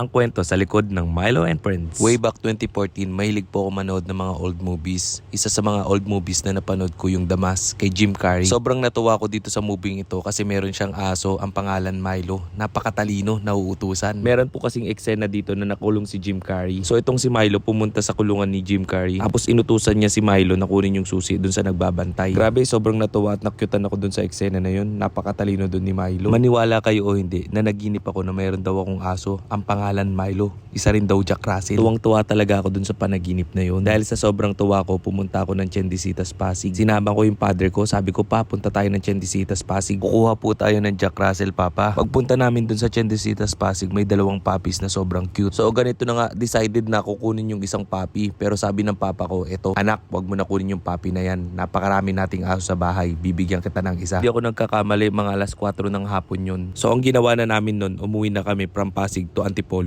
ang kwento sa likod ng Milo and Friends. Way back 2014, mahilig po ako manood ng mga old movies. Isa sa mga old movies na napanood ko yung Damas kay Jim Carrey. Sobrang natuwa ko dito sa movie ito kasi meron siyang aso, ang pangalan Milo. Napakatalino, nauutusan. Meron po kasing eksena dito na nakulong si Jim Carrey. So itong si Milo pumunta sa kulungan ni Jim Carrey. Tapos inutusan niya si Milo na kunin yung susi dun sa nagbabantay. Grabe, sobrang natuwa at nakyutan ako dun sa eksena na yun. Napakatalino dun ni Milo. Maniwala kayo o hindi, na naginip ako na mayroon daw akong aso. Ang pangalan Milo. Isa rin daw Jack Russell. Tuwang-tuwa talaga ako dun sa panaginip na yun. Dahil sa sobrang tuwa ko, pumunta ako ng Chendisitas Pasig. Sinabang ko yung father ko, sabi ko pa, punta tayo ng Chendisitas Pasig. Kukuha po tayo ng Jack Russell, papa. Pagpunta namin dun sa Chendisitas Pasig, may dalawang puppies na sobrang cute. So ganito na nga, decided na kukunin yung isang puppy. Pero sabi ng papa ko, eto, anak, wag mo na kunin yung puppy na yan. Napakarami nating aso sa bahay. Bibigyan kita ng isa. Hindi ako nagkakamali, mga alas 4 ng hapon yun. So ang ginawa na namin nun, umuwi na kami from Pasig to Antipolo.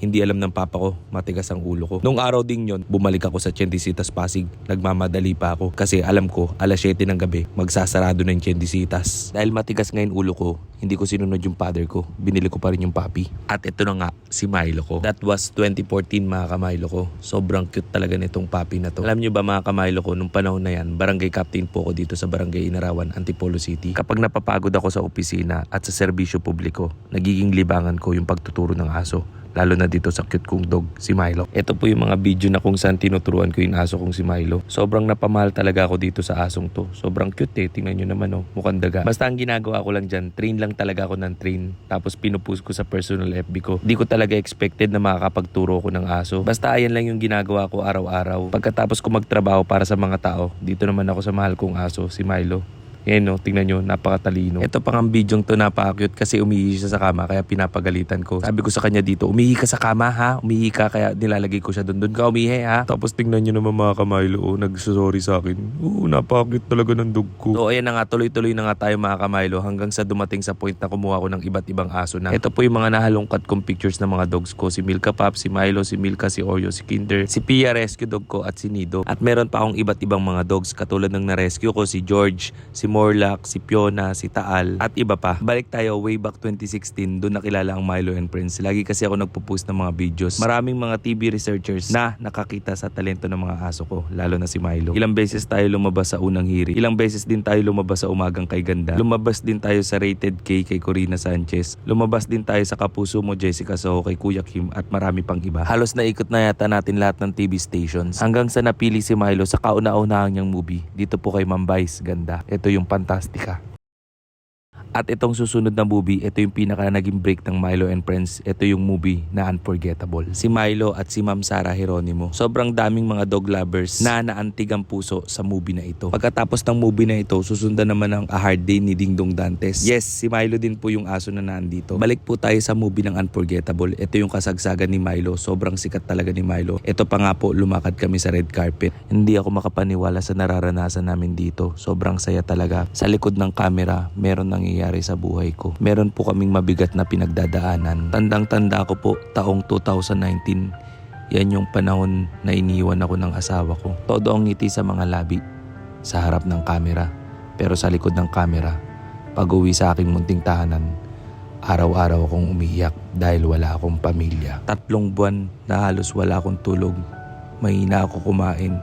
Hindi alam ng papa ko, matigas ang ulo ko. Nung araw ding yon, bumalik ako sa Chendisitas Pasig. Nagmamadali pa ako kasi alam ko, alas 7 ng gabi, magsasarado na yung Chendisitas. Dahil matigas ngayon ulo ko, hindi ko sinunod yung father ko. Binili ko pa rin yung papi. At ito na nga, si Milo ko. That was 2014 mga kamilo ko. Sobrang cute talaga nitong papi na to. Alam nyo ba mga kamilo ko, nung panahon na yan, barangay captain po ako dito sa barangay Inarawan, Antipolo City. Kapag napapagod ako sa opisina at sa serbisyo publiko, nagiging libangan ko yung pagtuturo ng aso lalo na dito sa cute kong dog, si Milo. Ito po yung mga video na kung saan tinuturuan ko yung aso kong si Milo. Sobrang napamahal talaga ako dito sa asong to. Sobrang cute eh. Tingnan nyo naman oh. Mukhang daga. Basta ang ginagawa ko lang dyan, train lang talaga ako ng train. Tapos pinupost ko sa personal FB ko. Di ko talaga expected na makakapagturo ko ng aso. Basta ayan lang yung ginagawa ko araw-araw. Pagkatapos ko magtrabaho para sa mga tao, dito naman ako sa mahal kong aso, si Milo. Yan no, tingnan nyo, napakatalino. Ito pang ang bidyong to napaka-cute kasi umihi siya sa kama kaya pinapagalitan ko. Sabi ko sa kanya dito, umihi ka sa kama ha? Umihi ka kaya nilalagay ko siya doon. Doon ka umihi ha? Tapos tingnan nyo naman mga kamaylo, oh, nagsasorry sa akin. Oo, napaka-cute talaga ng dog ko. So ayan na nga, tuloy-tuloy na nga tayo mga kamaylo hanggang sa dumating sa point na kumuha ko ng iba't ibang aso na. Ito po yung mga nahalongkat kong pictures ng mga dogs ko. Si Milka Pop, si Milo, si Milka, si Oreo, si Kinder, si Pia Rescue Dog ko at si Nido. At meron pa akong iba't ibang mga dogs katulad ng na-rescue ko si George, si Morlock, si Fiona, si Taal at iba pa. Balik tayo way back 2016, doon nakilala ang Milo and Friends. Lagi kasi ako nagpo-post ng mga videos. Maraming mga TV researchers na nakakita sa talento ng mga aso ko, lalo na si Milo. Ilang beses tayo lumabas sa unang hiri. Ilang beses din tayo lumabas sa umagang kay ganda. Lumabas din tayo sa Rated K kay Corina Sanchez. Lumabas din tayo sa Kapuso mo Jessica Soho kay Kuya Kim at marami pang iba. Halos naikot na yata natin lahat ng TV stations hanggang sa napili si Milo sa kauna-unahan niyang movie dito po kay Mambais ganda. Ito yung Fantastica. At itong susunod na movie, ito yung pinaka naging break ng Milo and Friends. Ito yung movie na unforgettable. Si Milo at si Ma'am Sara Geronimo. Sobrang daming mga dog lovers na naantig ang puso sa movie na ito. Pagkatapos ng movie na ito, susundan naman ang A Hard Day ni Ding Dong Dantes. Yes, si Milo din po yung aso na nandito. Balik po tayo sa movie ng Unforgettable. Ito yung kasagsagan ni Milo. Sobrang sikat talaga ni Milo. Ito pa nga po, lumakad kami sa red carpet. Hindi ako makapaniwala sa nararanasan namin dito. Sobrang saya talaga. Sa likod ng camera, meron nangyayari sa buhay ko. Meron po kaming mabigat na pinagdadaanan. Tandang-tanda ko po, taong 2019, yan yung panahon na iniwan ako ng asawa ko. Todo ang ngiti sa mga labi, sa harap ng kamera. Pero sa likod ng kamera, pag uwi sa aking munting tahanan, araw-araw akong umiiyak dahil wala akong pamilya. Tatlong buwan na halos wala akong tulog. Mahina ako kumain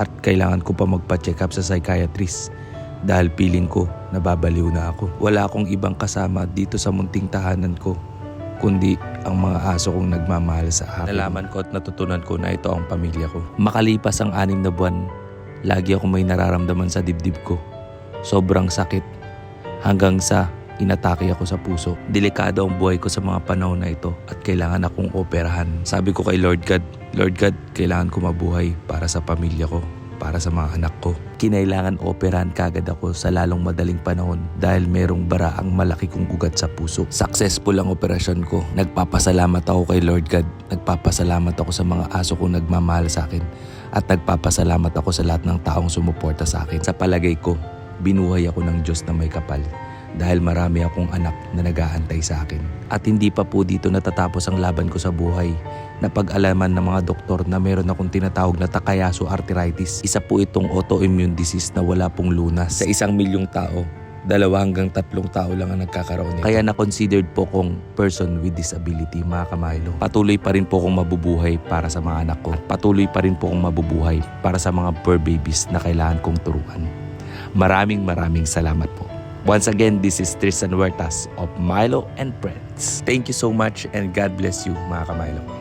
at kailangan ko pa magpa-check up sa psychiatrist dahil feeling ko nababaliw na ako. Wala akong ibang kasama dito sa munting tahanan ko kundi ang mga aso kong nagmamahal sa akin. Nalaman ko at natutunan ko na ito ang pamilya ko. Makalipas ang anim na buwan, lagi ako may nararamdaman sa dibdib ko. Sobrang sakit. Hanggang sa inatake ako sa puso. Delikado ang buhay ko sa mga panahon na ito at kailangan akong operahan. Sabi ko kay Lord God, Lord God, kailangan ko mabuhay para sa pamilya ko para sa mga anak ko. Kinailangan operahan kagad ako sa lalong madaling panahon dahil merong bara ang malaki kong ugat sa puso. Successful ang operasyon ko. Nagpapasalamat ako kay Lord God. Nagpapasalamat ako sa mga aso kong nagmamahal sa akin. At nagpapasalamat ako sa lahat ng taong sumuporta sa akin. Sa palagay ko, binuhay ako ng Diyos na may kapal dahil marami akong anak na nag-aantay sa akin. At hindi pa po dito natatapos ang laban ko sa buhay. Napag-alaman ng mga doktor na meron akong tinatawag na Takayasu arthritis. Isa po itong autoimmune disease na wala pong lunas. Sa isang milyong tao, dalawa hanggang tatlong tao lang ang nagkakaroon nito. Kaya na-considered po kong person with disability, mga kamaylo. Patuloy pa rin po kong mabubuhay para sa mga anak ko. At patuloy pa rin po kong mabubuhay para sa mga fur babies na kailangan kong turuan. Maraming maraming salamat po. Once again, this is Tristan Huertas of Milo and Friends. Thank you so much and God bless you mga kamilo.